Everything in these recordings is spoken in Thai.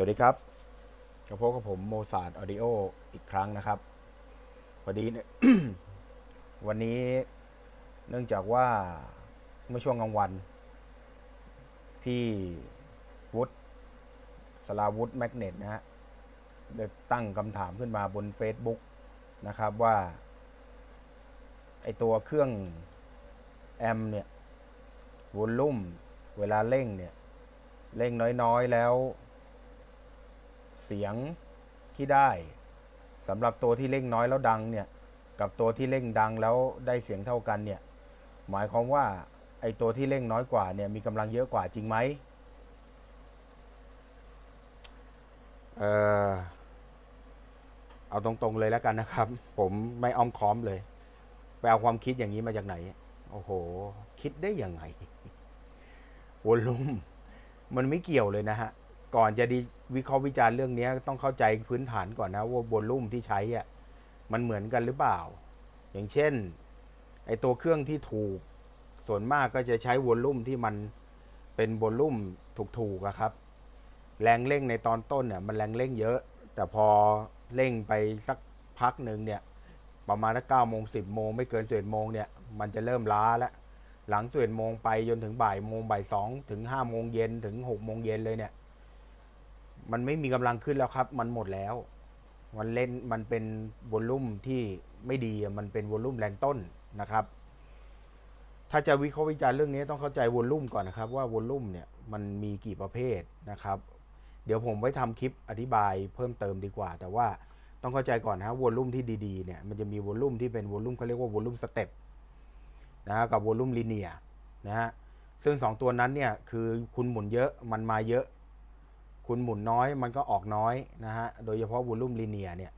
สวัสดีครับกับพบกับผมโมซาร์ออดิโออีกครั้งนะครับพอดีเนี่ยวันนี้เนื่องจากว่าเมื่อช่วงกลางวัน พี่วุฒิสลาวุฒิแมกเนตนะฮะได้ตั้งคำถามขึ้นมาบน Facebook นะครับว่า ไอตัวเครื่องแอมเนี่ย วอลลุ่ม เวลาเร่งเนี่ย เร่งน้อยๆแล้ว เสียงที่ได้สำหรับตัวที่เร่งน้อยแล้วดังเนี่ยกับตัวที่เร่งดังแล้วได้เสียงเท่ากันเนี่ยหมายความว่าไอตัวที่เร่งน้อยกว่าเนี่ยมีกำลังเยอะกว่าจริงไหมเออเอาตรงๆเลยแล้วกันนะครับ ผมไม่อ้อมค้อมเลยไปเอาความคิดอย่างนี้มาจากไหน โอ้โห คิดได้ยังไงวอลลุ่มมันไม่เกี่ยวเลยนะฮะ ก่อนจะดี วิเคราะห์วิจารณ์เรื่องนี้ต้องเข้าใจพื้นฐานก่อนนะว่าวอลลุ่มที่ใช้อะมันเหมือนกันหรือเปล่า อย่างเช่นไอตัวเครื่องที่ถูก ส่วนมากก็จะใช้วอลลุ่มที่มันเป็นวอลลุ่มถูกๆครับ แรงเร่งในตอนต้นเนี่ยมันแรงเร่งเยอะ แต่พอเร่งไปสักพักหนึ่งเนี่ยประมาณเก้าโมงสิบโมงไม่เกินสิบเอ็ดโมงเนี่ยมันจะเริ่มล้าแล้วหลังสิบเอ็ดโมงไปจนถึงบ่ายโมงบ่ายสองถึงห้าโมงเย็นถึงหกโมงเย็นเลยเนี่ย มันไม่มีกำลังขึ้นแล้วครับ มันหมดแล้ว มันเล่นมันเป็นวอลลุ่มที่ไม่ดีมันเป็นวอลลุ่มแรงต้นนะครับ ถ้าจะวิเคราะห์วิจารณ์เรื่องนี้ต้องเข้าใจวอลลุ่มก่อนนะครับ ว่าวอลลุ่มเนี่ยมันมีกี่ประเภทนะครับ เดี๋ยวผมไว้ทำคลิปอธิบายเพิ่มเติมดีกว่า แต่ว่าต้องเข้าใจก่อนนะวอลลุ่มที่ดีๆเนี่ยมันจะมีวอลลุ่มที่เป็นวอลลุ่มเขาเรียกว่าวอลลุ่มสเต็ปนะฮะกับวอลลุ่มลีเนียนะฮะซึ่งสองตัวนั้นเนี่ยคือคุณหมุนเยอะมันมาเยอะ คุณหมุนน้อยมันก็ออกน้อยนะฮะ โดยเฉพาะวอลลุ่มลีเนียเนี่ย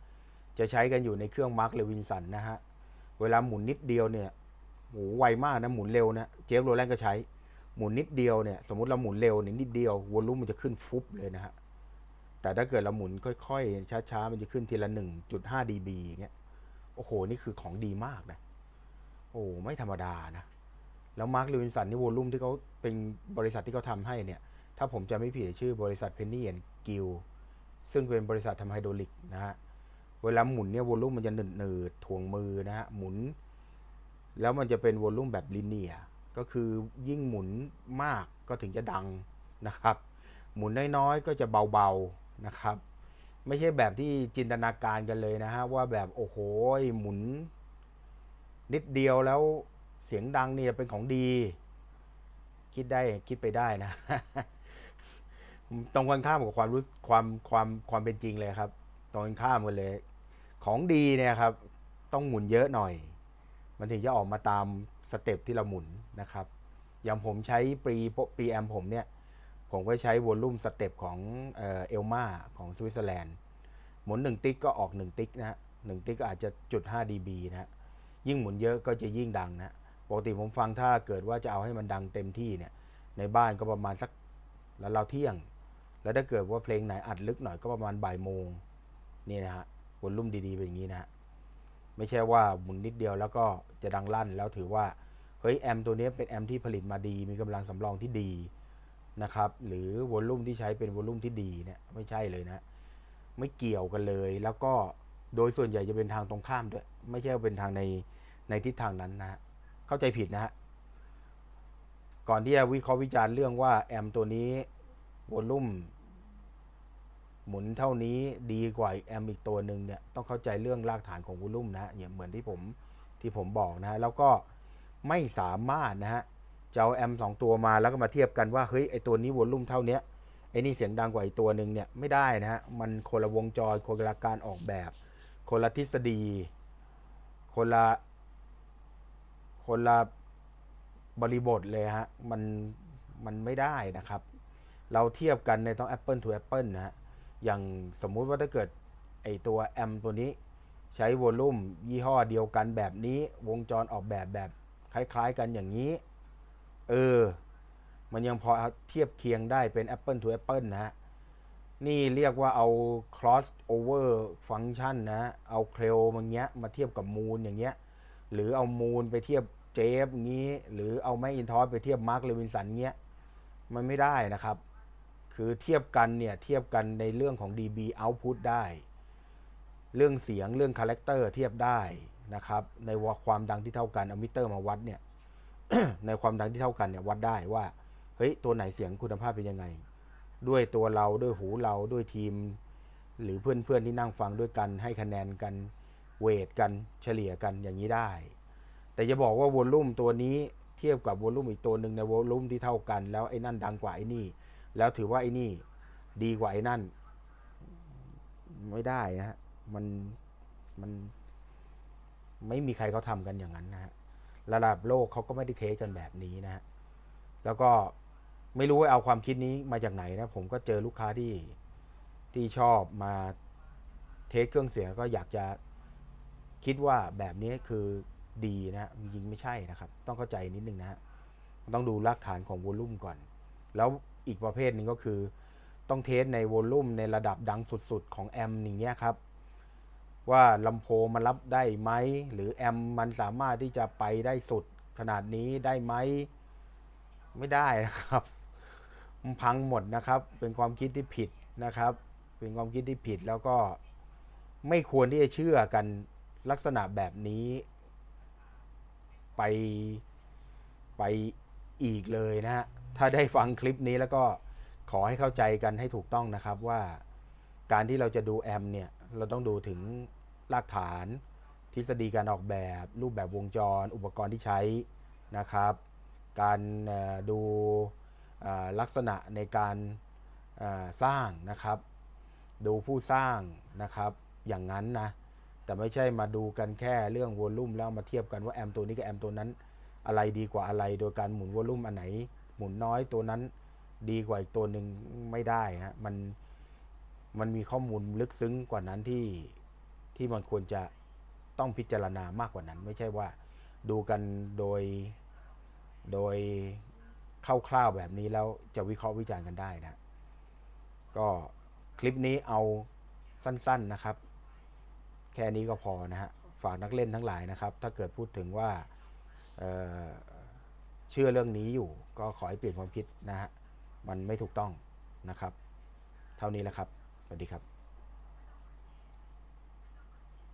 จะใช้กันอยู่ในเครื่องมาร์คเลวินสันนะฮะ เวลาหมุนนิดเดียวเนี่ยโหไวมากนะ หมุนเร็วนะ เจฟโรแลนก็ใช้ หมุนนิดเดียวเนี่ย สมมติเราหมุนเร็วนิดเดียววอลลุ่มมันจะขึ้นฟุบเลยนะฮะ แต่ถ้าเกิดเราหมุนค่อยๆ ช้าๆ มันจะขึ้นทีละ 1.5 dB อย่างเงี้ย โอ้โห นี่คือของดีมากนะ โอ้ไม่ธรรมดานะ แล้วมาร์คเลวินสันนี่วอลลุ่มที่เขาเป็นบริษัทที่เขาทำให้เนี่ย ถ้าผมจะไม่ผิดชื่อบริษัทเพนนีแอนกิลซึ่งเป็นบริษัททำไฮดรอลิกนะฮะ เวลาหมุนเนี่ยวอลลุ่มมันจะหนืดๆถ่วงมือนะฮะ หมุน แล้วมันจะเป็นวอลลุ่มแบบลิเนียก็คือยิ่งหมุนมากก็ถึงจะดังนะครับ หมุนน้อยๆก็จะเบาๆนะครับ ไม่ใช่แบบที่จินตนาการกันเลยนะฮะ ว่าแบบโอ้โหหมุน นิดเดียวแล้วเสียงดังเนี่ยเป็นของดี คิดได้คิดไปได้นะ ตรงกันข้ามกับความรู้ความความความเป็นจริงเลยครับ ตรงกันข้ามกันเลย ของดีเนี่ยครับ ต้องหมุนเยอะหน่อย มันถึงจะออกมาตามสเต็ปที่เราหมุนนะครับ อย่างผมใช้ปรีปีแอมผมเนี่ย ผมก็ใช้วอลลุ่มสเต็ปของเอลมาของสวิตเซอร์แลนด์หมุน 1 ติ๊กก็ออก 1 ติ๊กนะฮะหนึ่งติ๊กก็อาจจะจุด5 dB นะฮะยิ่งหมุนเยอะก็จะยิ่งดังนะปกติผมฟังถ้าเกิดว่าจะเอาให้มันดังเต็มที่เนี่ยในบ้านก็ประมาณสักแล้วเราเที่ยง แล้วถ้าเกิดว่าเพลงไหนอัดลึกหน่อยก็ประมาณบ่ายโมงนี่นะฮะวอลลุ่มดีๆเป็นอย่างนี้นะไม่ใช่ว่าหมุนนิดเดียวแล้วก็จะดังลั่นแล้วถือว่าเฮ้ยแอมตัวนี้เป็นแอมที่ผลิตมาดี มีกำลังสำรองที่ดีนะครับหรือวอลลุ่มที่ใช้เป็นวอลลุ่มที่ดีเนี่ยไม่ใช่เลยนะ ไม่เกี่ยวกันเลย แล้วก็โดยส่วนใหญ่จะเป็นทางตรงข้ามด้วย ไม่ใช่เป็นทางในในทิศทางนั้นนะฮะเข้าใจผิดนะฮะก่อนที่จะวิเคราะห์วิจารณ์เรื่องว่าแอมตัวนี้ วอลลุ่มหมุนเท่านี้ดีกว่าแอมอีกตัวหนึ่งเนี่ยต้องเข้าใจเรื่องรากฐานของวอลลุ่มนะฮะอย่างเหมือนที่ผมที่ผมบอกนะฮะแล้วก็ไม่สามารถนะฮะจะเอาแอมสองตัวมาแล้วก็มาเทียบกันว่าเฮ้ยไอตัวนี้วอลลุ่มเท่านี้ไอนี่เสียงดังกว่าไอตัวหนึ่งเนี่ยไม่ได้นะฮะมันคนละวงจรคนละการออกแบบ คนละทฤษฎี คนละคนละบริบทเลยฮะมันมันไม่ได้นะครับ เราเทียบกันในต้อง Apple to Apple นะฮะ อย่างสมมุติว่าถ้าเกิดไอตัวแอมตัวนี้ ใช้วอลลุ่มยี่ห้อเดียวกันแบบนี้วงจรออกแบบแบบคล้ายๆกันอย่างนี้ เออ มันยังพอเทียบเคียงได้เป็น Apple to Apple นะฮะ นี่เรียกว่าเอา cross over function นะ เอาเคลมันเงี้ยมาเทียบกับมูนอย่างเงี้ย หรือเอามูนไปเทียบเจฟงี้ หรือเอาแมคอินทอสไปเทียบมาร์คเลวินสันเงี้ย มันไม่ได้นะครับ คือเทียบกันเนี่ยเทียบกันในเรื่องของ dB output ได้ เรื่องเสียงเรื่องคาแรคเตอร์เทียบได้นะครับในความดังที่เท่ากันเอามิเตอร์มาวัดเนี่ยในความดังที่เท่ากันเนี่ยวัดได้ว่าเฮ้ยตัวไหนเสียงคุณภาพเป็นยังไง ด้วยตัวเราด้วยหูเราด้วยทีม หรือเพื่อนๆที่นั่งฟังด้วยกันให้คะแนนกันเวทกันเฉลี่ยกันอย่างนี้ได้ แต่จะบอกว่าวอลลุ่มตัวนี้เทียบกับวอลลุ่มอีกตัวหนึ่งในวอลลุ่มที่เท่ากัน แล้วไอ้นั่นดังกว่าไอ้นี่ แล้วถือว่าไอ้นี่ดีกว่าไอ้นั่น ไม่ได้นะฮะมันมันไม่มีใครเขาทำกันอย่างนั้นนะฮะระดับโลกเขาก็ไม่ได้เทสกันแบบนี้นะฮะแล้วก็ไม่รู้ว่าเอาความคิดนี้มาจากไหนนะ ผมก็เจอลูกค้าที่ที่ชอบมาเทสเครื่องเสียงก็อยากจะคิดว่าแบบนี้คือดีนะฮะจริงไม่ใช่นะครับ ต้องเข้าใจนิดนึงนะฮะต้องดูรากฐานของวอลลุ่มก่อน แล้วอีกประเภทหนึ่งก็คือ ต้องเทสในวอลลุ่มในระดับดังสุดๆ ของแอมป์อย่างเงี้ยครับ ว่าลำโพงมันรับได้ไหม หรือแอมป์มันสามารถที่จะไปได้สุดขนาดนี้ได้ไหม ไม่ได้นะครับ มันพังหมดนะครับ เป็นความคิดที่ผิดนะครับ เป็นความคิดที่ผิดแล้วก็ไม่ควรที่จะเชื่อกันลักษณะแบบนี้ ไปไปอีกเลยนะฮะ ถ้าได้ฟังคลิปนี้แล้วก็ขอให้เข้าใจกันให้ถูกต้องนะครับว่าการที่เราจะดูแอมเนี่ยเราต้องดูถึงรากฐาน ทฤษฎีการออกแบบ รูปแบบวงจร อุปกรณ์ที่ใช้นะครับ การดูลักษณะในการสร้างนะครับ ดูผู้สร้างนะครับอย่างนั้นนะแต่ไม่ใช่มาดูกันแค่เรื่องวอลลุ่มแล้วมาเทียบกันว่าแอมตัวนี้กับแอมตัวนั้นอะไรดีกว่าอะไร โดยการหมุนวอลลุ่มอันไหน หมุนน้อยตัวนั้นดีกว่าอีกตัวหนึ่งไม่ได้ฮะมันมันมีข้อมูลลึกซึ้งกว่านั้นที่ที่มันควรจะต้องพิจารณามากกว่านั้น ไม่ใช่ว่าดูกันโดยโดยคร่าวๆแบบนี้แล้วจะวิเคราะห์วิจารณ์กันได้นะ ก็คลิปนี้เอาสั้นๆนะครับ แค่นี้ก็พอนะฮะฝากนักเล่นทั้งหลายนะครับ ถ้าเกิดพูดถึงว่า เชื่อเรื่องนี้อยู่ ก็ขอให้เปลี่ยนความคิดนะฮะมันไม่ถูกต้องนะครับ เท่านี้แหละครับสวัสดีครับ